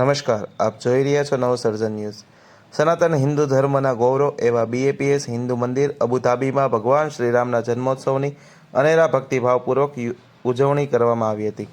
નમસ્કાર, આપ જોઈ રહ્યા છો નવસર્જન ન્યૂઝ. સનાતન હિન્દુ ધર્મના ગૌરવ એવા બીએપીએસ હિન્દુ મંદિર અબુધાબીમાં ભગવાન શ્રીરામના જન્મોત્સવની અનેરા ભક્તિભાવપૂર્વક ઉજવણી કરવામાં આવી હતી.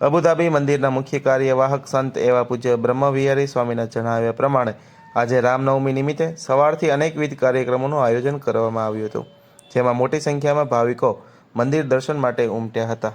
અબુધાબી મંદિરના મુખ્ય કાર્યવાહક સંત એવા પૂજ્ય બ્રહ્મવિહારી સ્વામીના જણાવ્યા પ્રમાણે, આજે રામનવમી નિમિત્તે સવારથી અનેકવિધ કાર્યક્રમોનું આયોજન કરવામાં આવ્યું હતું, જેમાં મોટી સંખ્યામાં ભાવિકો મંદિર દર્શન માટે ઉમટ્યા હતા.